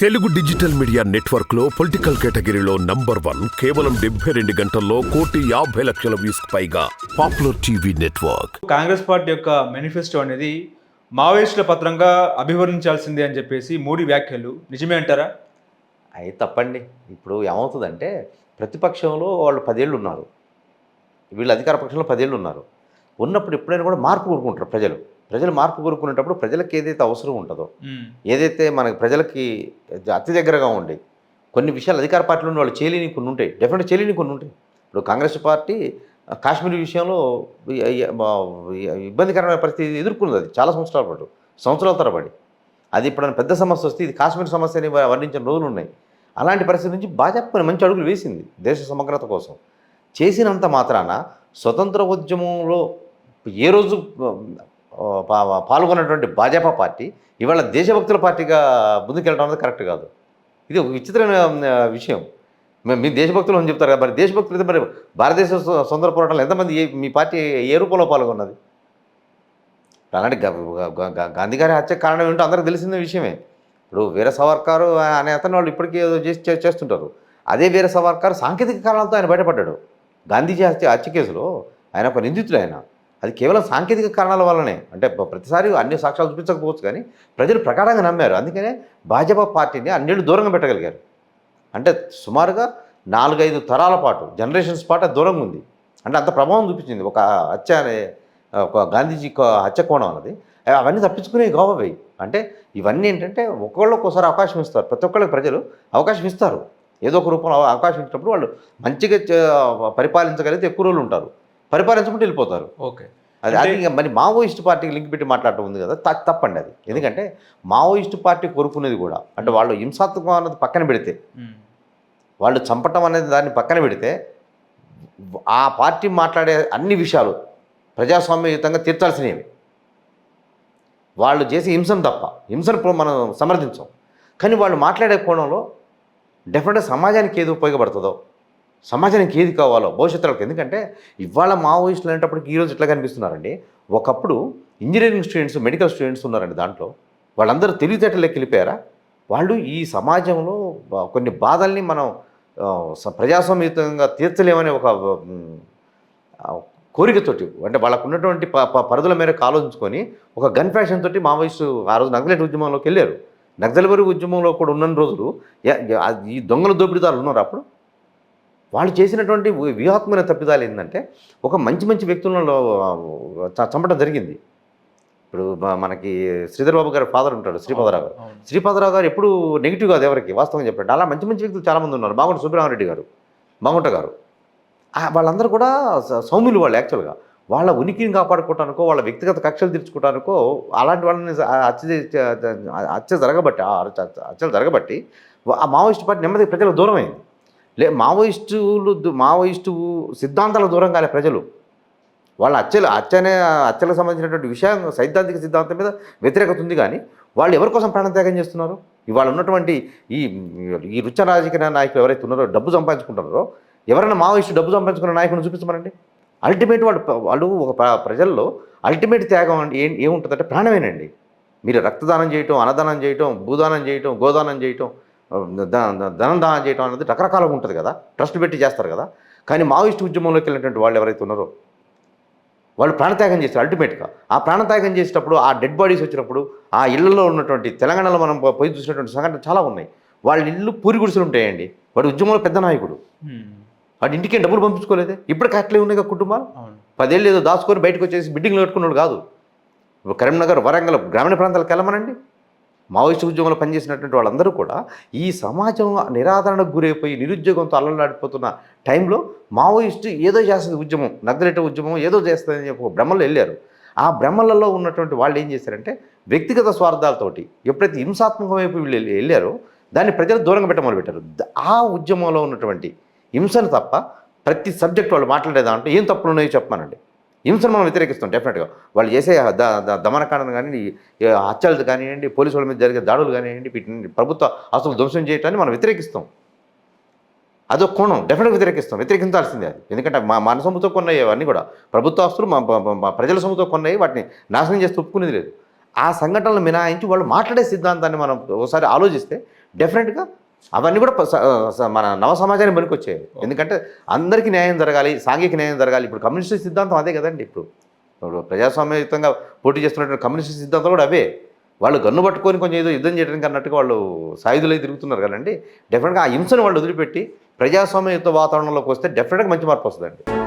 Telugu digital media నెట్వర్క్లో political కేటగిరీలో number one కేవలం డెబ్బై రెండు గంటల్లో కోటి యాభై లక్షల వ్యూస్ పైగా popular TV network. Congress party యొక్క మేనిఫెస్టో అనేది మావోయిస్టుల పత్రంగా అభివర్ణించాల్సిందే అని చెప్పేసి మూడి వ్యాఖ్యలు. నిజమే అంటారా? అవి తప్పండి. ఇప్పుడు ఏమవుతుందంటే ప్రతిపక్షంలో వాళ్ళు పదేళ్ళు ఉన్నారు. వీళ్ళు అధికార పక్షంలో పదేళ్ళు ఉన్నారు. ఉన్నప్పుడు ఎప్పుడైనా కూడా మార్పు కోరుకుంటారు ప్రజలు. ప్రజలు మార్పు కోరుకునేటప్పుడు ప్రజలకు ఏదైతే అవసరం ఉంటుందో ఏదైతే మనకి ప్రజలకి అతి దగ్గరగా ఉండి కొన్ని విషయాలు అధికార పార్టీలో ఉన్న వాళ్ళు చేయలేని కొన్ని ఉంటాయి. డెఫినెట్ చేయలేని కొన్ని ఉంటాయి. ఇప్పుడు కాంగ్రెస్ పార్టీ కాశ్మీర్ విషయంలో ఇబ్బందికరమైన పరిస్థితి ఎదుర్కొన్నది అది చాలా సంవత్సరాల పాటు సంవత్సరాల తరబడి. అది ఇప్పుడు పెద్ద సమస్య వస్తే ఇది కాశ్మీర్ సమస్యని వ- వర్ణించిన రోజులు ఉన్నాయి. అలాంటి పరిస్థితి నుంచి భాజపా మంచి అడుగులు వేసింది దేశ సమగ్రత కోసం. చేసినంత మాత్రాన స్వతంత్ర ఉద్యమంలో ఏ రోజు పాల్గొన్నటువంటి భాజపా పార్టీ ఇవాళ దేశభక్తుల పార్టీగా ముందుకెళ్ళడం అనేది కరెక్ట్ కాదు. ఇది ఒక విచిత్రమైన విషయం. మీ దేశభక్తులు అని చెప్తారు కదా మరి దేశభక్తులు అయితే మరి భారతదేశ సుందర పోరాటంలో ఎంతమంది మీ పార్టీ ఏ రూపంలో పాల్గొన్నది? అలాంటి గాంధీ గారి హత్య కారణం ఏంటో అందరికీ తెలిసిన విషయమే. ఇప్పుడు వీర సవర్కారు అనే అతను వాళ్ళు ఇప్పటికీ ఏదో చేసి చేస్తుంటారు. అదే వీర సవర్కారు సాంకేతిక కారణాలతో ఆయన బయటపడ్డాడు. గాంధీజీ హత్య హత్య కేసులో ఆయన ఒక నిందితుడు ఆయన. అది కేవలం సాంకేతిక కారణాల వల్లనే. అంటే ప్రతిసారి అన్ని సాక్ష్యాలు చూపించకపోవచ్చు కానీ ప్రజలు ప్రకారంగా నమ్మారు. అందుకనే భాజపా పార్టీని అన్నిళ్ళు దూరంగా పెట్టగలిగారు. అంటే సుమారుగా నాలుగైదు తరాల పాటు జనరేషన్స్ పాటు అది దూరంగా ఉంది. అంటే అంత ప్రభావం చూపించింది. ఒక హత్య అనే ఒక గాంధీజీ హత్య కోణం అన్నది. అవన్నీ తప్పించుకునే గోవవి. అంటే ఇవన్నీ ఏంటంటే ఒక్కొక్కళ్ళు ఒక్కోసారి అవకాశం ఇస్తారు. ప్రతి ఒక్కళ్ళకి ప్రజలు అవకాశం ఇస్తారు. ఏదో ఒక రూపంలో అవకాశం ఇచ్చినప్పుడు వాళ్ళు మంచిగా పరిపాలించగలిగితే ఎక్కువ రోజులు ఉంటారు. పరిపాలించకుంటే వెళ్ళిపోతారు. ఓకే. అది అది ఇక మరి మావోయిస్ట్ పార్టీకి లింక్ పెట్టి మాట్లాడటం ఉంది కదా తప్పండి అది. ఎందుకంటే మావోయిస్ట్ పార్టీ కోరుకునేది కూడా అంటే వాళ్ళు హింసాత్మకం అన్నది పక్కన పెడితే వాళ్ళు చంపటం అనేది దాన్ని పక్కన పెడితే ఆ పార్టీ మాట్లాడే అన్ని విషయాలు ప్రజాస్వామ్యయుతంగా తీర్చాల్సినవి. వాళ్ళు చేసే హింసను తప్ప హింసను మనం సమర్థించాం. కానీ వాళ్ళు మాట్లాడే కోణంలో డెఫినెట్గా సమాజానికి ఏది ఉపయోగపడుతుందో సమాజానికి ఏది కావాలో భవిష్యత్తులకు ఎందుకంటే ఇవాళ మావోయిస్టులు అనేటప్పటికి ఈరోజు ఎట్లా కనిపిస్తున్నారండి? ఒకప్పుడు ఇంజనీరింగ్ స్టూడెంట్స్ మెడికల్ స్టూడెంట్స్ ఉన్నారండి దాంట్లో. వాళ్ళందరూ తెలివితేటలోకి వెళ్ళిపోయారా? వాళ్ళు ఈ సమాజంలో కొన్ని బాధల్ని మనం ఆ, తీర్చలేమనే ఒక కోరికతోటి అంటే వాళ్ళకు ఉన్నటువంటి ప ప- పరిధుల మేరకు ఆలోచించుకొని ఒక గన్ ఫ్యాషన్ తోటి మావోయిస్టు ఆ రోజు నక్సలైట్ ఉద్యమంలోకి వెళ్ళారు. నక్సల్బరి ఉద్యమంలో కూడా ఉన్న రోజులు ఈ దొంగల దోపిడీదారులు ఉన్నారు అప్పుడు? వాళ్ళు చేసినటువంటి వ్యూహాత్మక తప్పిదాలు ఏంటంటే ఒక మంచి మంచి వ్యక్తులను చ- చంపడం జరిగింది. ఇప్పుడు మనకి శ్రీధర్ బాబు గారి ఫాదర్ ఉంటాడు శ్రీపాదరావు గారు. శ్రీపాదరావు గారు ఎప్పుడు నెగిటివ్ కాదు ఎవరికి వాస్తవం చెప్పండి అలా మంచి మంచి వ్యక్తులు చాలామంది ఉన్నారు. మాగుంట సుబ్రహ్మరెడ్డి గారు మాగుంట గారు. వాళ్ళందరూ కూడా సౌమ్యులు వాళ్ళు యాక్చువల్గా. వాళ్ళ ఉనికిని కాపాడుకోవటానికో వాళ్ళ వ్యక్తిగత కక్షలు తీర్చుకోవటానికో అలాంటి వాళ్ళని హత్య హత్య జరగబట్టి హత్యలు జరగబట్టి ఆ మావోయిస్ట్ పార్టీ నెమ్మది ప్రజలకు దూరం అయింది లే మావోయిస్టులు మావోయిస్టు సిద్ధాంతాల దూరం కాలే ప్రజలు. వాళ్ళ అచ్చలు అచ్చనే అచ్చలకు సంబంధించినటువంటి విషయం సైద్ధాంతిక సిద్ధాంతం మీద వ్యతిరేకత ఉంది కానీ వాళ్ళు ఎవరి కోసం ప్రాణత్యాగం చేస్తున్నారు? ఇవాళ ఉన్నటువంటి ఈ ఈ రుచ రాజకీయ నాయకులు ఎవరైతే ఉన్నారో డబ్బు సంపాదించుకుంటున్నారో ఎవరైనా మావోయిస్టు డబ్బు సంపాదించుకున్న నాయకుడిని చూపించమనండి అల్టిమేట్ వాళ్ళు వాళ్ళు ఒక ప్రజల్లో అల్టిమేట్ త్యాగం అంటే ఏం ఏముంటుందంటే ప్రాణమేనండి. మీరు రక్తదానం చేయటం అన్నదానం చేయటం భూదానం చేయటం గోదానం చేయటం ధనం దానం చేయటం అనేది రకరకాలుగా ఉంటుంది కదా. ట్రస్ట్ పెట్టి చేస్తారు కదా. కానీ మావోయిస్టు ఉద్యమంలోకి వెళ్ళినటువంటి వాళ్ళు ఎవరైతే ఉన్నారో వాళ్ళు ప్రాణత్యాగం చేస్తారు అల్టిమేట్గా. ఆ ప్రాణత్యాగం చేసేటప్పుడు ఆ డెడ్ బాడీస్ వచ్చినప్పుడు ఆ ఇళ్ళలో ఉన్నటువంటి తెలంగాణలో మనం పోయి చూసినటువంటి సంఘటనలు చాలా ఉన్నాయి. వాళ్ళ ఇల్లు పూరి గుడిసెలు ఉంటాయండి. వాడు ఉద్యమంలో పెద్ద నాయకుడు. వాడి ఇంటికి డబ్బులు పంపించుకోలేదే? ఇప్పటికి అట్లే ఉన్నాయి కదా కుటుంబాలు. పదేళ్ళు ఏదో దాచుకొని బయటకు వచ్చేసి బిల్డింగ్లు కట్టుకున్నాడు కాదు. కరీంనగర్ వరంగల్ గ్రామీణ ప్రాంతాలకు వెళ్ళమనండి. మావోయిస్టు ఉద్యమంలో పనిచేసినటువంటి వాళ్ళందరూ కూడా ఈ సమాజం నిరాదరణకు గురైపోయి నిరుద్యోగంతో అల్లలాడిపోతున్న టైంలో మావోయిస్టు ఏదో చేస్తుంది ఉద్యమం నగ్దరెట్ట ఉద్యమం ఏదో చేస్తుందని చెప్పి ఒక భ్రమలో వెళ్ళారు. ఆ భ్రమలలో ఉన్నటువంటి వాళ్ళు ఏం చేశారంటే వ్యక్తిగత స్వార్థాలతోటి ఎప్పుడైతే హింసాత్మక వైపు వీళ్ళు వెళ్ళారో దాన్ని ప్రజలు దూరంగా పెట్ట మొదలుపెట్టారు. ఆ ఉద్యమంలో ఉన్నటువంటి హింసను తప్ప ప్రతి సబ్జెక్ట్ వాళ్ళు మాట్లాడే దాంట్లో ఏం తప్పులు ఉన్నాయో చెప్పమానండి. హింసను మనం వ్యతిరేకిస్తాం డెఫినెట్గా వాళ్ళు చేసే ద దమనకాండను కానీ హత్యలు కానివ్వండి పోలీసు వాళ్ళ మీద జరిగే దాడులు కానివ్వండి వీటిని ప్రభుత్వ ఆస్తులు ధ్వంసం చేయటాన్ని మనం వ్యతిరేకిస్తాం. అదొక కోణం డెఫినెట్గా వ్యతిరేకిస్తాం. వ్యతిరేకించాల్సిందే అది. ఎందుకంటే మా మన సొమ్ముతో కొన్నాయి అవన్నీ కూడా ప్రభుత్వ ఆస్తులు మా మా ప్రజల సొమ్ముతో కొన్నాయి వాటిని నాశనం చేస్తూ ఒప్పుకునేది లేదు. ఆ సంఘటనలు మినహాయించి వాళ్ళు మాట్లాడే సిద్ధాంతాన్ని మనం ఒకసారి ఆలోచిస్తే డెఫినెట్గా అవన్నీ కూడా స- స- మన నవ సమాజానికి పనికొచ్చాయి ఎందుకంటే అందరికీ న్యాయం జరగాలి సాంఘిక న్యాయం జరగాలి. ఇప్పుడు కమ్యూనిస్ట్ సిద్ధాంతం అదే కదండి ఇప్పుడు. ఇప్పుడు ప్రజాస్వామ్యయుతంగా పోటీ చేస్తున్నటువంటి కమ్యూనిస్ట్ సిద్ధాంతం కూడా అవే. వాళ్ళు గన్ను పట్టుకొని కొంచెం ఏదో యుద్ధం చేయడానికి అన్నట్టుగా వాళ్ళు సాయుధులై తిరుగుతున్నారు కదండి. డెఫినెట్గా ఆ హింసను వాళ్ళు వదిలిపెట్టి ప్రజాస్వామ్యయుత వాతావరణంలోకి వస్తే డెఫినెట్గా మంచి మార్పు వస్తుందండి.